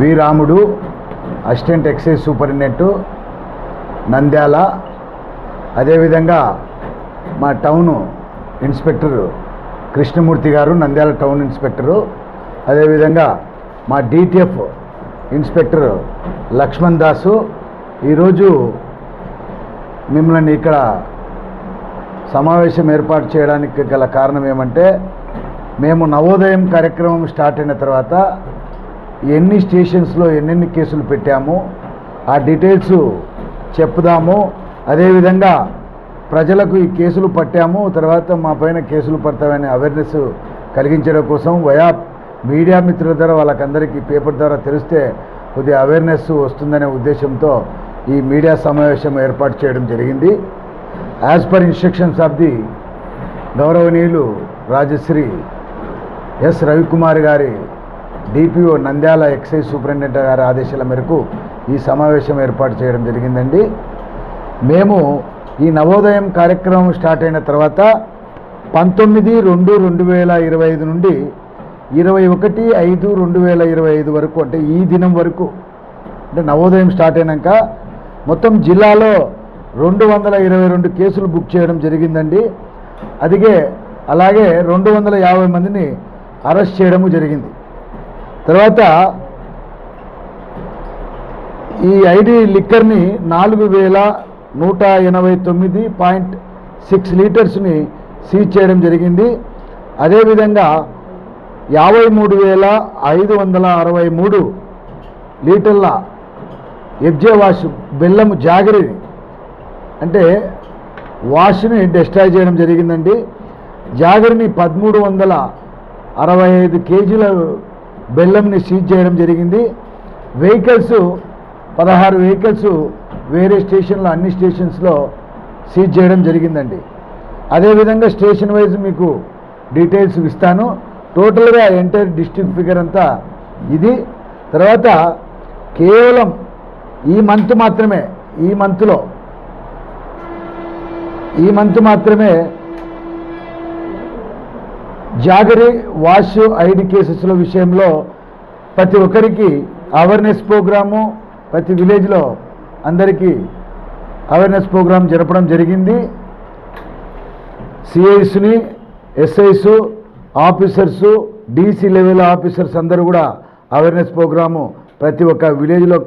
వి రాముడు assistant excise superintendent Nandyal అదేవిధంగా మా టౌను ఇన్స్పెక్టర్ కృష్ణమూర్తి గారు నంద్యాల టౌన్ ఇన్స్పెక్టరు అదేవిధంగా మా డిటిఎఫ్ ఇన్స్పెక్టర్ లక్ష్మణ్ దాసు. ఈరోజు మిమ్మల్ని ఇక్కడ సమావేశం ఏర్పాటు చేయడానికి గల కారణం ఏమంటే మేము నవోదయం కార్యక్రమం స్టార్ట్ అయిన తర్వాత ఎన్ని స్టేషన్స్లో ఎన్నెన్ని కేసులు పెట్టాము ఆ డీటెయిల్స్ చెప్దాము. అదేవిధంగా ప్రజలకు ఈ కేసులు పట్టాము. తర్వాత మా పైన కేసులు పడతామనే అవేర్నెస్ కలిగించడం కోసం వయా మీడియా మిత్రుల ద్వారా వాళ్ళకందరికీ పేపర్ ద్వారా తెలిస్తే కొద్దిగా అవేర్నెస్ వస్తుందనే ఉద్దేశంతో ఈ మీడియా సమావేశం ఏర్పాటు చేయడం జరిగింది. As per instructions of the గౌరవనీయులు రాజశ్రీ ఎస్ రవికుమార్ గారి డిపిఓ నంద్యాల ఎక్సైజ్ సూపరింటెండెంట్ గారి ఆదేశాల మేరకు ఈ సమావేశం ఏర్పాటు చేయడం జరిగిందండి. మేము ఈ నవోదయం కార్యక్రమం స్టార్ట్ అయిన తర్వాత పంతొమ్మిది రెండు రెండు వేల ఇరవై ఐదు నుండి ఇరవై ఒకటి ఐదు రెండు వేల ఇరవై ఐదు వరకు అంటే ఈ దినం వరకు అంటే నవోదయం స్టార్ట్ అయినాక మొత్తం జిల్లాలో రెండు వందల ఇరవై రెండు కేసులు బుక్ చేయడం జరిగిందండి. అదిగే అలాగే రెండు వందల యాభై మందిని అరెస్ట్ చేయడము జరిగింది. తర్వాత ఈ ఐడి లిక్కర్ని నాలుగు వేల నూట ఎనభై తొమ్మిది పాయింట్ సిక్స్ లీటర్స్ని సీజ్ చేయడం జరిగింది. అదేవిధంగా యాభై మూడు వేల ఐదు వందల అరవై మూడు లీటర్ల ఎఫ్జే వాష్ బెల్లము జాగరి అంటే వాష్ని డిస్ట్రాయ్ చేయడం జరిగిందండి. జాగరిని పదమూడు వందల అరవై ఐదు కేజీల బెల్లంని సీజ్ చేయడం జరిగింది. వెహికల్స్ పదహారు వెహికల్స్ వేరే స్టేషన్లో అన్ని స్టేషన్స్లో సీజ్ చేయడం జరిగిందండి. అదేవిధంగా స్టేషన్ వైజ్ మీకు డీటెయిల్స్ ఇస్తాను. టోటల్గా ఎంటైర్ డిస్ట్రిక్ట్ ఫిగర్ అంతా ఇది. తర్వాత కేవలం ఈ మంత్ మాత్రమే ఈ మంత్లో ఈ మంత్ మాత్రమే జాగరి వాష్ ఐడి కేసెస్ల విషయంలో ప్రతి ఒక్కరికి అవేర్నెస్ ప్రోగ్రాము ప్రతి విలేజ్లో అందరికీ అవేర్నెస్ ప్రోగ్రాం జరపడం జరిగింది. సిఐస్ని SIs officers DC level officers అందరూ కూడా అవేర్నెస్ ప్రోగ్రాము ప్రతి ఒక్క విలేజ్లో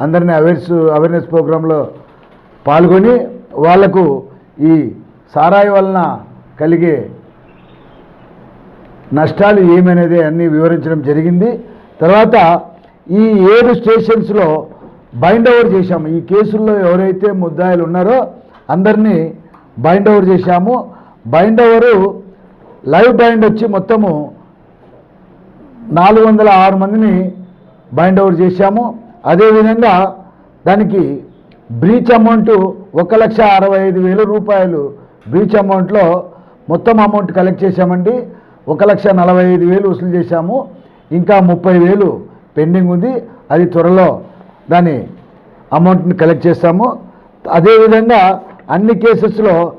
అందరినీ అవేర్స్ అవేర్నెస్ ప్రోగ్రాంలో పాల్గొని వాళ్ళకు ఈ సారాయి వలన కలిగే నష్టాలు ఏమనేది అన్నీ వివరించడం జరిగింది. తర్వాత ఈ ఏడు స్టేషన్స్లో బైండ్ ఓవర్ చేశాము. ఈ కేసుల్లో ఎవరైతే ముద్దాయిలు ఉన్నారో అందరినీ బైండ్ ఓవర్ చేశాము. బైండ్ ఓవరు లైవ్ బైండ్ వచ్చి మొత్తము నాలుగు వందల ఆరు మందిని బైండ్ ఓవర్ చేశాము. అదేవిధంగా దానికి బ్రీచ్ అమౌంట్ ఒక లక్ష అరవై ఐదు వేల రూపాయలు బ్రీచ్ అమౌంట్లో మొత్తం అమౌంట్ కలెక్ట్ చేశామండి. ఒక లక్ష నలభై ఐదు వేలు వసూలు చేశాము. ఇంకా ముప్పై వేలు పెండింగ్ ఉంది. అది త్వరలో దాని అమౌంట్ని కలెక్ట్ చేస్తాము. అదేవిధంగా అన్ని కేసెస్లో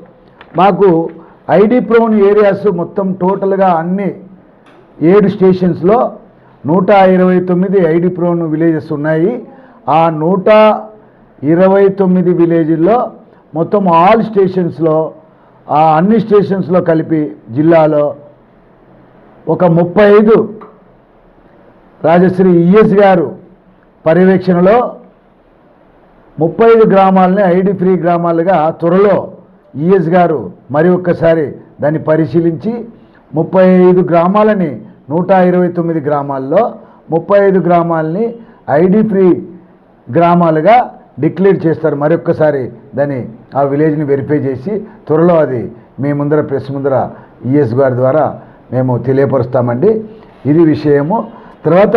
మాకు ఐడి ప్రోన్ ఏరియాస్ మొత్తం టోటల్గా అన్ని ఏడు స్టేషన్స్లో నూట ఇరవై తొమ్మిది ఐడి ప్రోన్ విలేజెస్ ఉన్నాయి. ఆ నూట ఇరవై తొమ్మిది విలేజ్లో మొత్తం ఆల్ స్టేషన్స్లో ఆ అన్ని స్టేషన్స్లో కలిపి జిల్లాలో ఒక ముప్పై ఐదు రాజశ్రీ ఈఎస్ గారు పర్యవేక్షణలో ముప్పై ఐదు గ్రామాలని ఐడి ఫ్రీ గ్రామాలుగా త్వరలో ఈఎస్ గారు మరి ఒక్కసారి దాన్ని పరిశీలించి ముప్పై ఐదు గ్రామాలని నూట ఇరవై తొమ్మిది గ్రామాల్లో ముప్పై ఐదు గ్రామాలని ఐడి ఫ్రీ గ్రామాలుగా డిక్లేర్ చేస్తారు. మరొక్కసారి దాన్ని ఆ విలేజ్ని వెరిఫై చేసి త్వరలో అది మీ ముందర ప్రెస్ ముందర ఈఎస్ గారి ద్వారా మేము తెలియపరుస్తామండి. ఇది విషయము. తర్వాత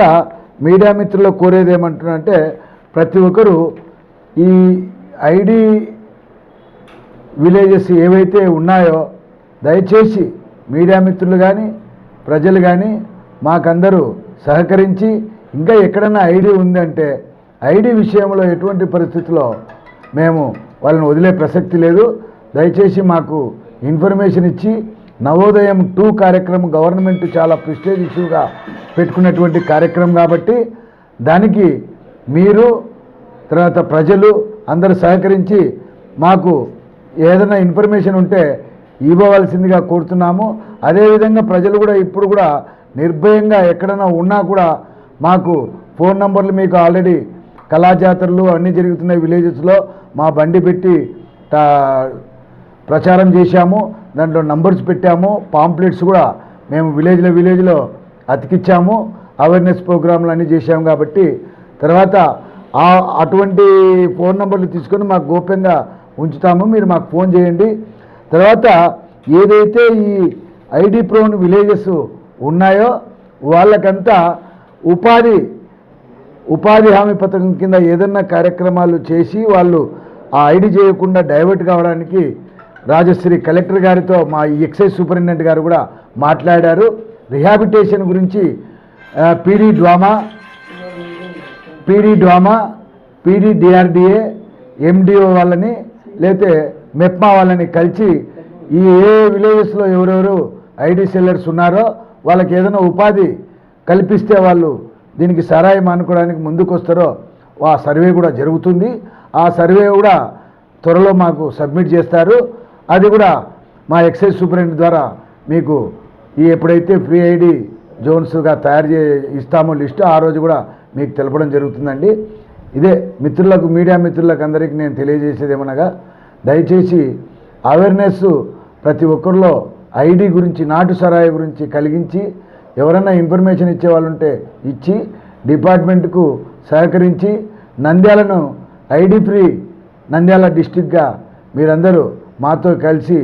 మీడియా మిత్రులు కోరేది ఏమంటున్నారంటే ప్రతి ఒక్కరూ ఈ ఐడి విలేజెస్ ఏవైతే ఉన్నాయో దయచేసి మీడియా మిత్రులు కానీ ప్రజలు కానీ మాకందరూ సహకరించి ఇంకా ఎక్కడైనా ఐడి ఉందంటే ఐడి విషయంలో ఎటువంటి పరిస్థితుల్లో మేము వాళ్ళని వదిలే ప్రసక్తి లేదు. దయచేసి మాకు ఇన్ఫర్మేషన్ ఇచ్చి నవోదయం టూ కార్యక్రమం గవర్నమెంట్ చాలా ప్రిస్టేజ్ ఇష్యూగా పెట్టుకున్నటువంటి కార్యక్రమం కాబట్టి దానికి మీరు తర్వాత ప్రజలు అందరూ సహకరించి మాకు ఏదైనా ఇన్ఫర్మేషన్ ఉంటే ఇవ్వవలసిందిగా కోరుతున్నాము. అదేవిధంగా ప్రజలు కూడా ఇప్పుడు కూడా నిర్భయంగా ఎక్కడైనా ఉన్నా కూడా మాకు ఫోన్ నంబర్లు మీకు ఆల్రెడీ కళాజాతరలు అన్నీ జరుగుతున్నాయి విలేజెస్లో. మా బండి పెట్టి ప్రచారం చేశాము దాంట్లో నంబర్స్ పెట్టాము పాంప్లెట్స్ కూడా మేము విలేజ్లో విలేజ్లో అతికిచ్చాము అవేర్నెస్ ప్రోగ్రాంలు అన్నీ చేశాము కాబట్టి తర్వాత ఆ అటువంటి ఫోన్ నంబర్లు తీసుకొని మాకు గోప్యంగా ఉంచుతాము మీరు మాకు ఫోన్ చేయండి. తర్వాత ఏదైతే ఈ ఐడి ప్రోన్ విలేజెస్ ఉన్నాయో వాళ్ళకంతా ఉపాధి ఉపాధి హామీ పథకం కింద ఏదన్నా కార్యక్రమాలు చేసి వాళ్ళు ఆ ఐడి చేయకుండా డైవర్ట్ కావడానికి రాజశ్రీ కలెక్టర్ గారితో మా ఎక్సైజ్ సూపరింటెండెంట్ గారు కూడా మాట్లాడారు. రిహాబిటేషన్ గురించి PD DWAMA PD DWAMA PD DRDA MDO వాళ్ళని లేతే మెప్మా వాళ్ళని కలిసి ఈ ఏ విలేజెస్లో ఎవరెవరు ఐడి సెల్లర్స్ ఉన్నారో వాళ్ళకి ఏదైనా ఉపాధి కల్పిస్తే వాళ్ళు దీనికి సరాయి మానుకోవడానికి ముందుకు వస్తారో ఆ సర్వే కూడా జరుగుతుంది. ఆ సర్వే కూడా త్వరలో మాకు సబ్మిట్ చేస్తారు. అది కూడా మా ఎక్సైజ్ సూపరింటెండెంట్ ద్వారా మీకు ఈ ఎప్పుడైతే ఫ్రీ ఐడి జోన్స్గా తయారు చే ఇస్తామో లిస్టు ఆ రోజు కూడా మీకు తెలపడం జరుగుతుందండి. ఇదే మిత్రులకు మీడియా మిత్రులకు అందరికీ నేను తెలియజేసేది ఏమనగా దయచేసి అవేర్నెస్ ప్రతి ఒక్కరిలో ఐడి గురించి నాటు సరాయి గురించి కలిగించి ఎవరైనా ఇన్ఫర్మేషన్ ఇచ్చే వాళ్ళు ఉంటే ఇచ్చి డిపార్ట్మెంట్కు సహకరించి నంద్యాలను ఐడి ఫ్రీ నంద్యాల డిస్టిక్గా మీరందరూ మాతో కలిసి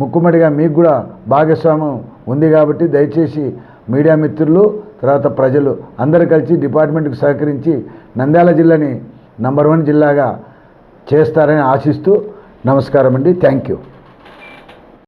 ముక్కుమడిగా మీకు కూడా భాగస్వామ్యం ఉంది కాబట్టి దయచేసి మీడియా మిత్రులు తర్వాత ప్రజలు అందరూ కలిసి డిపార్ట్మెంట్కి సహకరించి నంద్యాల జిల్లాని నంబర్ వన్ జిల్లాగా చేస్తారని ఆశిస్తూ నమస్కారం అండి. Thank you.